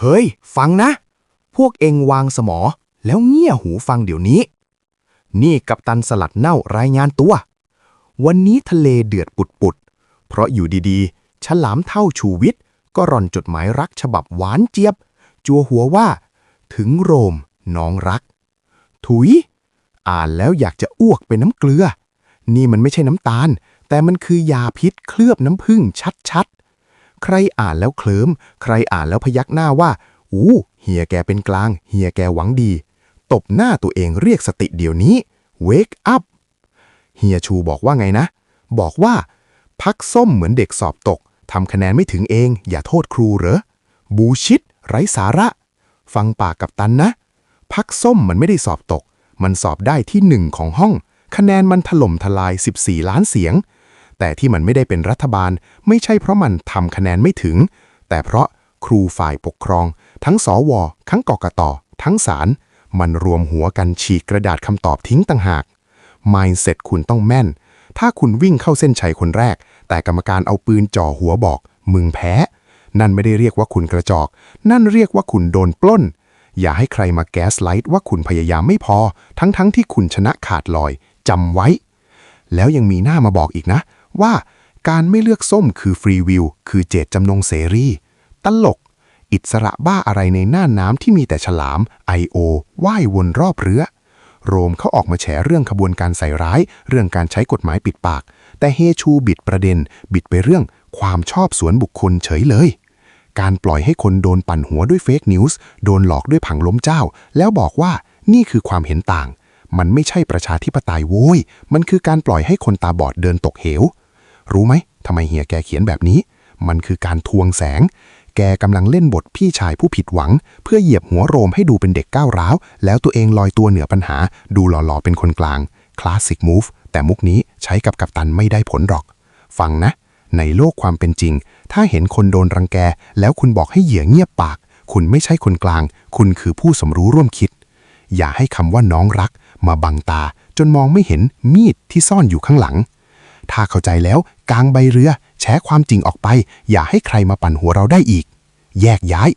เฮ้ย ฟังนะ พวกเองวางสมอ แล้วเงี่ยหูฟังเดี๋ยวนี้ นี่กัปตันสลัดเน่ารายงานตัว วันนี้ทะเลเดือดปุดๆเพราะอยู่ดีๆ ฉลามเท่าชูวิทย์ก็ร่อนจดหมายรักฉบับหวานเจี๊ยบ จัวหัวว่า ถึงโรมน้องรัก ถุย อ่านแล้วอยากจะอ้วกเป็นน้ำเกลือ นี่มันไม่ใช่น้ำตาล แต่มันคือยาพิษเคลือบน้ำผึ้งชัดๆ ใครอ่านแล้วเคลิมใครอ่านแล้วพยักหน้าว่าอู้เฮียแกเป็นกลาง เฮียแกหวังดี ตบหน้าตัวเองเรียกสติเดี๋ยวนี้ wake up เฮียชูบอกว่าไงนะ บอกว่า พักส้มเหมือนเด็กสอบตกทำคะแนนไม่ถึงเอง อย่าโทษครูเหรอ บูชิด ไร้สาระ ฟังปากกับตันนะ พักส้มมันไม่ได้สอบตก มันสอบได้ที่หนึ่งของห้อง คะแนนมันถล่มทลาย 14 ล้านเสียง แต่ที่มันไม่ได้เป็นรัฐบาล ไม่ใช่เพราะมันทำคะแนนไม่ถึง แต่เพราะครูฝ่ายปกครอง ทั้งสวทั้งกกตทั้งศาลมันรวมหัวกันฉีกกระดาษคำตอบทิ้งต่างหาก mindset คุณต้องแม่น ถ้าคุณวิ่งเข้าเส้นชัยคนแรก แต่กรรมการเอาปืนจ่อหัวบอก มึงแพ้ นั่นไม่ได้เรียกว่าคุณกระจอก นั่นเรียกว่าคุณโดนปล้น อย่าให้ใครมาแก๊สไลท์ว่าคุณพยายามไม่พอ ทั้งๆทที่คุณชนะขาดลอยจำไว้ แล้วยังมีหน้ามาบอกอีกนะ ว่าการไม่เลือกส้มคือฟรีวิวคือเจตจำนงเสรี ตลก อิสระบ้าอะไรในหน้าน้ำที่มีแต่ฉลาม I.O. ว่ายวนรอบเรือ โรมเขาออกมาแฉเรื่องขบวนการใส่ร้าย เรื่องการใช้กฎหมายปิดปาก แต่เฮชูบิดประเด็น บิดไปเรื่องความชอบสวนบุคคลเฉยเลย การปล่อยให้คนโดนปั่นหัวด้วยเฟกนิวส์โดนหลอกด้วยผังล้มเจ้า แล้วบอกว่านี่คือความเห็นต่าง มันไม่ใช่ประชาธิปไตยโว้ย มันคือการปล่อยให้คนตาบอดเดินตกเหว รู้ไหมทำไมเฮียแกเขียนแบบนี้ มันคือการทวงแสง แกกำลังเล่นบทพี่ชายผู้ผิดหวัง เพื่อเหยียบหัวโรมให้ดูเป็นเด็กก้าวร้าว แล้วตัวเองลอยตัวเหนือปัญหา ดูหล่อๆเป็นคนกลาง คลาสสิกมูฟ แต่มุกนี้ใช้กับกัปตันไม่ได้ผลหรอก ฟังนะ ในโลกความเป็นจริง ถ้าเห็นคนโดนรังแก แล้วคุณบอกให้เหยื่อเงียบปาก คุณไม่ใช่คนกลาง คุณคือผู้สมรู้ร่วมคิด อย่าให้คำว่าน้องรัก มาบังตา จนมองไม่เห็นมีดที่ซ่อนอยู่ข้างหลัง ถ้าเข้าใจแล้ว กลางใบเรือ แชความจริงออกไป อย่าให้ใครมาปั่นหัวเราได้อีก แยกย้าย